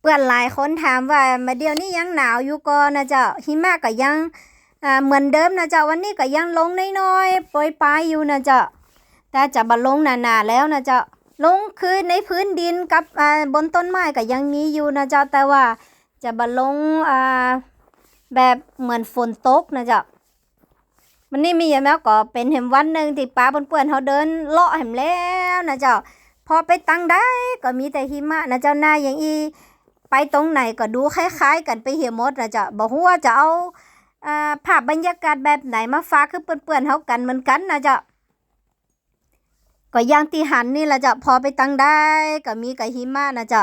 เปื่อนหลายคนถามว่ามาเดี๋ยวนี้ยังหนาวอยู่ก่อนนะเจ้าหิมะก็ยังอ่าเหมือนเดิมนะเจ้าวันนี้ก็ยังลงน้อยๆโปรยปลายอยู่นะเจ้าแต่จะบ่ลงนานๆแล้วนะเจ้าลงคือในพื้นดินกับอ่าบนต้นไม้ก็ยังมีอยู่นะเจ้าแต่ว่าจะบ่ลงอ่าแบบเหมือนฝนตกนะเจ้ามันนี่มีอย่างแล้วก็เป็นเห็นวันหนึ่งที่ป้าเปื่อนๆเขาเดินเลาะเห็นแล้วนะเจ้าพอไปตั้งได้ก็มีแต่หิมะนะเจ้าหน้าอย่างอี ไปตรงไหนก็ดูคล้าย ๆ กันไปเหี่ยมดนะจ๊ะบอกว่าจะเอาภาพบรรยากาศแบบไหนมาฝาคือเปื่อนๆเฮากันเหมือนกันนะจ๊ะก็ย่างที่หันนี่ละจ๊ะพอไปตั้งได้ก็มีกับหิมะนะจ๊ะ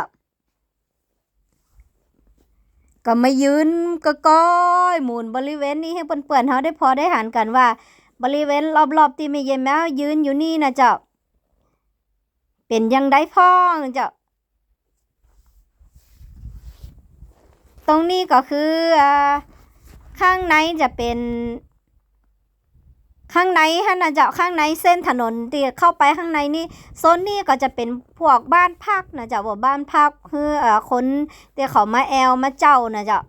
ก็มายืนก็ก้อยหมุนบริเวณนี้ให้เปื่อนๆเฮาได้พอได้หันกันว่า บริเวณรอบๆที่มีเย็นแมวยืนอยู่นี่นะจ๊ะเป็นยังได้พ้องจ๊ะ ตรงนี้ก็คืออ่าข้างในจะเป็น ข้างในฮะนะเจ้าข้างในเส้นถนนที่เข้าไปข้างในนี่โซนนี้ก็จะเป็นพวกบ้านพักนะเจ้าว่าบ้านพักคืออ่าคนที่เขามาแอลมาเจ้านะเจ้า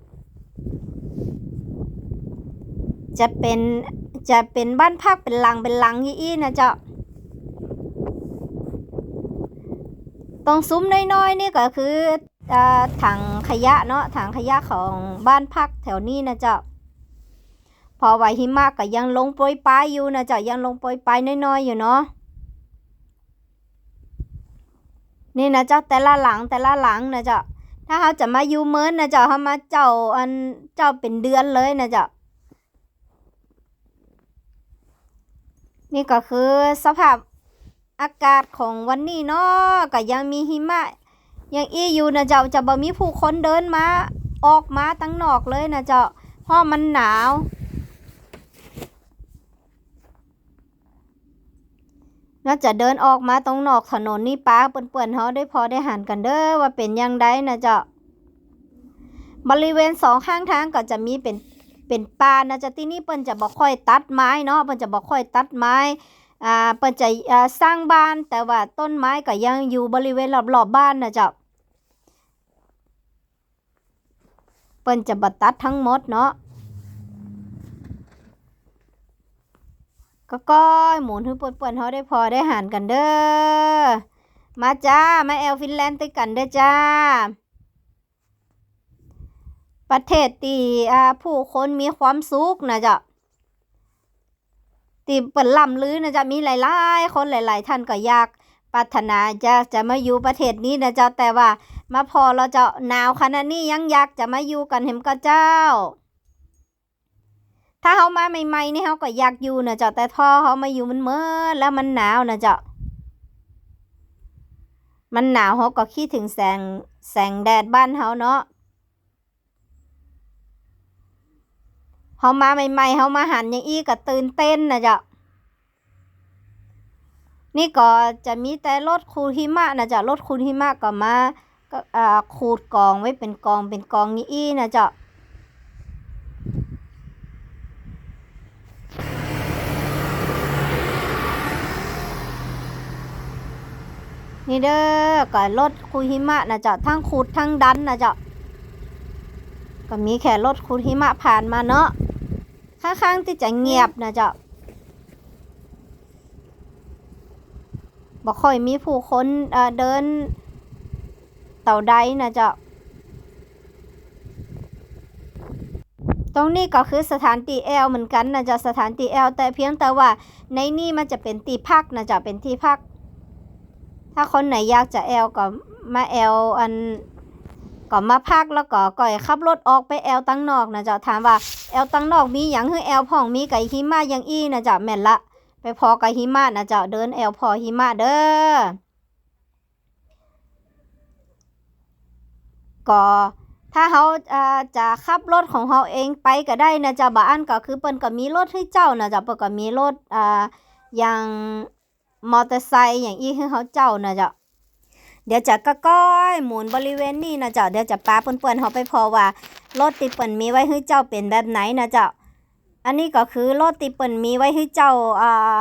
จะเป็นจะเป็นบ้านพักเป็นหลังเป็นหลังยี่ๆนะเจ้าตรงซุ้มน้อยๆนี่ก็คือ ถังขยะเนาะถังขยะของบ้านพักแถวนี้นะเจ้าพอไหวหิมะก็ยังลงโปรยปลายอยู่นะเจ้ายังลงโปรยปลายน้อยๆอยู่เนาะนี่นะเจ้าแต่ละหลังแต่ละหลังนะเจ้าถ้าเขาจะมาอยู่เมินนะเจ้าเขามาเจ้าอันเจ้าเป็นเดือนเลยนะเจ้านี่ก็คือสภาพอากาศของวันนี้เนาะก็ยังมีหิมะ ยังอีอยู่นะเจ้าจะบ่มีผู้คนเดินมาออกมาตั้งนอกเลยนะเจ้าเพราะมันหนาว น่าจะเดินออกมาตรงนอกถนนนี่ป้าเปื่อนๆเขาได้พอได้หันกันเด้อว่าเป็นยังไงนะเจ้าบริเวณสองข้างทางก็จะมีเป็นเป็นป่านะจ๊ะที่นี่เปิ้นจะบ่ค่อยตัดไม้เนาะเปิ้นจะบ่ค่อยตัดไม้ อ่าเปิ้นจะอ่าสร้างบ้านแต่ว่าต้นไม้ก็ยังอยู่บริเวณรอบๆบบ้านนะเจ้าเปิ้นจะบัดตัดทั้งหมดเนาะก็ก้อยหมุนให้เปิ้นๆเขาได้พอได้หันกันเด้อมาจ้ามาแอลฟินแลนด์ด้วยกันเด้อจ้า ประเทศที่อ่าผู้คนมีความสุขนะจ๊ะ ที่เปิ่นล่ำลือนะจ๊ะมีหลายๆ คนหลาย ๆ ท่านก็อยากปรารถนาจะจะมาอยู่ประเทศนี้นะจ๊ะแต่ว่ามาพอเราจะหนาวขนาดนี้ยังอยากจะมาอยู่กันเห็นก็เจ้า ถ้าเขามาใหม่ๆนี่เขาก็อยากอยู่นะเจ้าแต่พอเขามาอยู่มันเมื่อแล้วมันหนาวนะเจ้ามันหนาวเขาก็คิดถึงแสงแสงแดดบ้านเขาเนาะ เขามาใหม่ๆเขามาหันอย่างอี้ก็ตื่นเต้นนะจ้านี่ก็จะมีแต่รถคูหิมะนะจ้ารถคูหิมะก็มาก็อ่าขูดกองไว้เป็นกองเป็นกองนี้อี้นะจ้านี่เด้อก็รถคูหิมะนะจ้าทั้งขูดทั้งดันนะจ้าก็มีแค่รถคูหิมะผ่านมาเนาะ ข้างๆที่จะเงียบนะเจ้าบ่ค่อยมีผู้คนเอ่อเดินเต่าใดนะเจ้าตรงนี้ก็คือสถานตีแอลเหมือนกันนะเจ้าสถานตีแอลแต่เพียงแต่ว่าในนี่มันจะเป็นตีพักนะเจ้าเป็นที่พัก ถ้าคนไหนอยากจะแอลก็มาแอลอัน ก็มาพักแล้วก็ก่อยขับรถออกไปแอลตั้งนอกนะเจ้าถามว่าแอลตั้งนอกมีหยังคือแอลพ่องมีไก่หิมะยังอี้นะเจ้าแม่นละไปพอไก่หิมะนะเจ้าเดินแอลพอหิมะเด้อก็ถ้าเขาจะขับรถของเขาเองไปก็ได้นะจ๊ะบ้านก็คือเปิ้นก็มีรถให้เจ้านะจ๊ะเปิ้นก็มีรถอ่าอย่างมอเตอร์ไซค์อย่างอี้ให้เขาเจ้านะจ๊ะ เดี๋ยวจะก็ก้อยหมุนบริเวณนี้นะเจ้าเดี๋ยวจะป้าเปื่อนเขาไปพอว่ารถติเปิ่นมีไว้ให้เจ้าเป็นแบบไหนนะเจ้าอันนี้ก็คือรถติเปิ่นมีไว้ให้เจ้าอ่า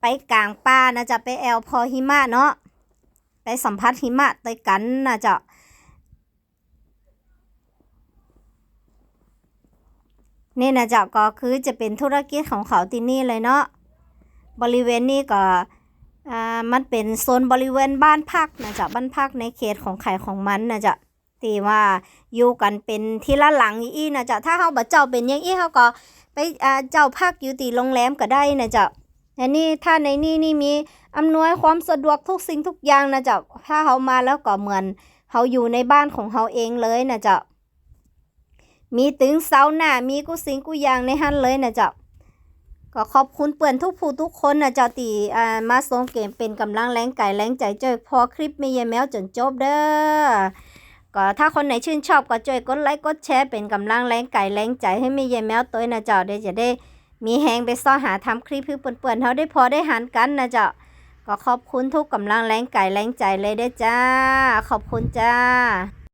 ไปกลางป่านะจ๊ะไปแอลพอหิมะเนาะไปสัมผัสหิมะด้วยกันนะเจ้านี่นะจ๊ะก็คือจะเป็นธุรกิจของเขาที่นี่เลยเนาะบริเวณนี้ก็ อ่ามันเป็นโซนบริเวณบ้านพักนะจ้าบ้านพักในเขตของไข่ของมันนะจ้าตีว่าอยู่กันเป็นทีละหลังอีนะจ้าถ้าเขาบ่เจ้าเป็นย่างอี้เขาก็ไปอ่าเจ้าพักอยู่ตีโรงแรมก็ได้นะจ้าแต่นี่ถ้าในนี่นี่มีอำนวยความสะดวกทุกสิ่งทุกอย่างนะจ้าถ้าเขามาแล้วก็เหมือนเขาอยู่ในบ้านของเขาเองเลยนะจ้ามีตึงเสาหน้ามีกูสิงกูยางในหันเลยนะจ้า ก็ขอบคุณเปื่อนทุกผู้ทุกคนนะเจ้าตีอ่ามาส่งเกมเป็นกำลังแรงไก่แรงใจจ้อยพอคลิปไม่ยายแมวจนจบเด้อก็ถ้าคนไหนชื่นชอบก็ช่วยกดไลค์กดแชร์เป็นกำลังแรงไก่แรงใจให้ม่ยายแมวตัวนะเจ้าเดี๋ยวจะได้มีแหงไปซ่อหาทำคลิปเพื่อเปื่อนๆเขาได้พอได้หันกันนะเจ้าก็ขอบคุณทุกกำลังแรงไก่แรงใจเลยเด้จ้า ขอบคุณจ้า